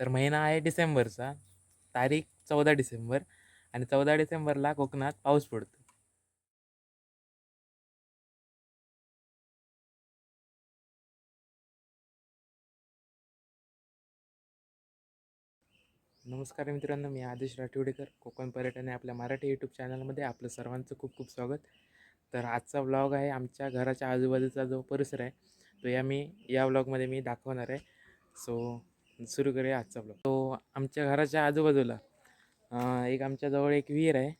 तर महिना आहे डिसेंबरचा तारीख चौदा डिसेंबर आणि चौदा डिसेंबरला कोकणात पाऊस पडतो. नमस्कार मित्रांनो मी आदेश राठिवडेकर कोकण पर्यटन आपल्या मराठी यूट्यूब चॅनलमध्ये आपलं सर्वांचं खूप खूप स्वागत. तर आजचा व्लॉग आहे आमच्या घराच्या आजूबाजूचा जो परिसर आहे तो या मी या व्लॉगमध्ये मी दाखवणार आहे. सो सुरू करूया आजचा ब्लॉग तो आमच्या घराच्या आजूबाजूला एक आमच्याजवळ एक विहीर आहे.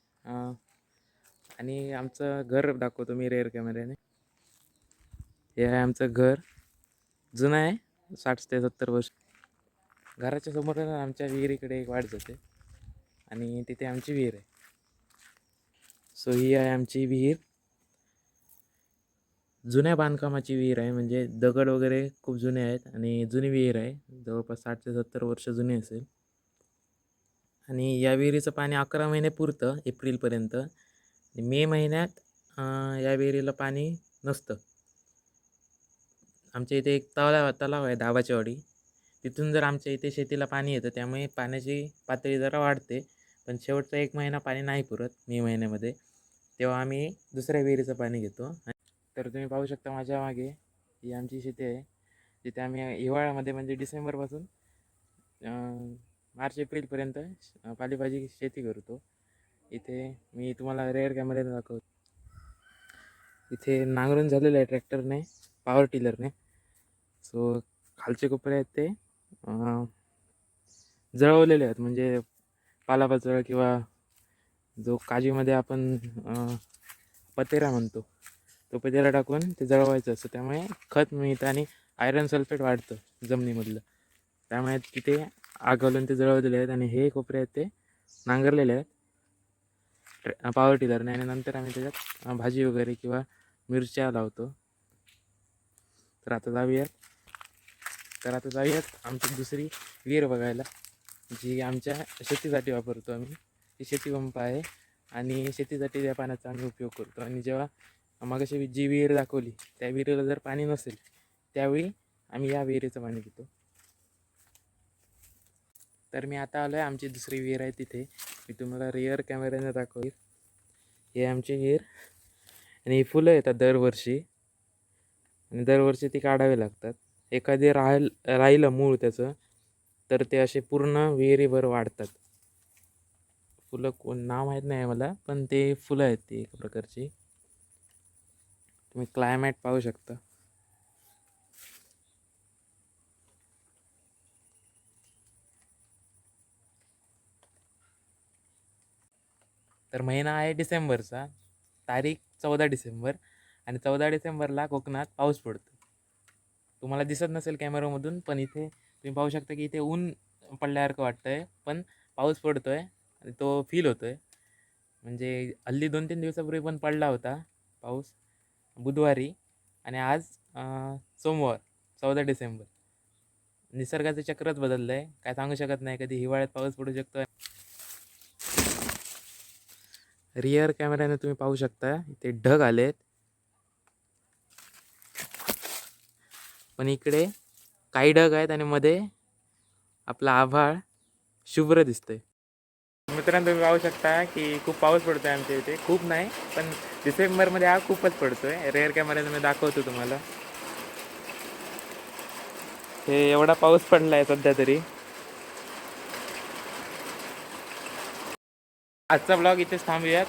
आणि आमचं घर दाखवतो मी रेअर कॅमेऱ्याने हे आहे आमचं घर. जुनं आहे साठ ते सत्तर वर्ष. घराच्या समोर आमच्या विहिरीकडे एक वाट जाते. आणि तिथे आमची विहीर आहे. सो ही आहे आमची विहीर. जुन्या बांधकामाची विहीर आहे म्हणजे दगड वगैरे खूप जुने आहेत आणि जुनी विहीर आहे. जवळपास साठ ते सत्तर वर्ष जुनी असेल. आणि या विहिरीचं पाणी अकरा महिने पुरतं एप्रिलपर्यंत. आणि मे महिन्यात या विहिरीला पाणी नसतं. आमच्या इथे एक तलाव तलाव आहे दाबाची वाडी तिथून जर आमच्या इथे शेतीला पाणी येतं त्यामुळे पाण्याची पातळी जरा वाढते. पण शेवटचा एक महिना पाणी नाही पुरत मे महिन्यामध्ये. तेव्हा आम्ही दुसऱ्या विहिरीचं पाणी घेतो. तर तुम्ही पाहू शकता माझ्या मागे ही आमची शेती आहे. तिथे आम्ही हिवाळ्यामध्ये म्हणजे डिसेंबरपासून मार्च एप्रिलपर्यंत अं, पालेभाजी शेती करतो इथे मी तुम्हाला रेअर कॅमेऱ्याने दाखवतो. इथे नांगरून झालेलं आहे ट्रॅक्टरने पॉवर टिलरने. सो खालचे कोपरे आहेत ते जळवलेले आहेत. म्हणजे पालापाचोळा किंवा जो काजीमध्ये आपण पतेरा म्हणतो तो पतेरा टाकून ते जळवायचं असतं. त्यामुळे खत मिळतं आणि आयरन सल्फेट वाढतं जमिनीमधलं. त्यामुळे तिथे आग ते जळवलेले आहेत आणि हे कोपरे आहेत ते नांगरलेले आहेत. पावर टिलरने आणि नंतर आम्ही त्याच्यात भाजी वगैरे किंवा मिरच्या लावतो. तर आता जाऊयात. तर आता जाऊयात आमची दुसरी विहीर बघायला जी आमच्या शेतीसाठी वापरतो आम्ही. ती शेती पंप आहे आणि शेतीसाठी त्या पाण्याचा आम्ही उपयोग करतो. आणि जेव्हा मगाशी जी विहीर दाखवली त्या विहिरीला जर पाणी नसेल त्यावेळी आम्ही या विहिरीचं पाणी पितो तर मी आता आलो आहे आमची दुसरी विहीर आहे तिथे. मी तुम्हाला रिअर कॅमेऱ्याने दाखवेल. हे आमची विहीर. आणि ही फुलं येतात दरवर्षी. आणि दरवर्षी ती काढावी लागतात. एखादी राहिल राहिलं मूळ त्याचं तर ते असे पूर्ण विहिरीभर वाढतात. फुलं कोण नाव माहीत नाही मला पण ते फुलं आहेत ती एक प्रकारची. तुम्ही क्लायमॅट पाहू शकता. तर महिना आहे डिसेंबरचा. तारीख चौदा डिसेंबर आणि चौदा डिसेंबरला कोकणात पाऊस पडतो. तुम्हाला दिसत नसेल कॅमेरामधून पण इथे तुम्ही पाहू शकता की इथे ऊन पडल्यासारखं वाटतं आहे पण पाऊस पडतो आहे आणि तो फील होतो आहे म्हणजे हल्ली दोन तीन दिवसापूर्वी पण पडला होता पाऊस बुधवारी आणि आज सोमवार चौदा डिसेंबर. निसर्गाचं चक्रच बदललं आहे काय सांगू शकत नाही कधी हिवाळ्यात पाऊस पडू शकतो रिअर कॅमेऱ्याने तुम्ही पाहू शकता इथे ढग आलेत. पण इकडे काही ढग आहेत आणि मध्ये आपला आभाळ शुभ्र दिसतंय. मित्रांनो तुम्ही पाहू शकता की खूप पाऊस पडतोय आमच्या इथे. खूप नाही पण डिसेंबरमध्ये हा खूपच पडतोय. रेअर कॅमेऱ्याने मी दाखवतो तुम्हाला. हे एवढा पाऊस पडलाय सध्या तरी. आजचा ब्लॉग इथेच थांबूयात.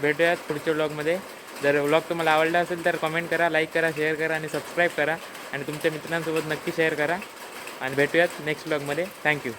भेटूयात पुढच्या ब्लॉगमध्ये जर ब्लॉग तुम्हाला आवडला असेल तर कमेंट करा लाईक करा शेअर करा आणि सबस्क्राईब करा. आणि तुमच्या मित्रांसोबत नक्की शेअर करा. आणि भेटूयात नेक्स्ट ब्लॉगमध्ये थँक्यू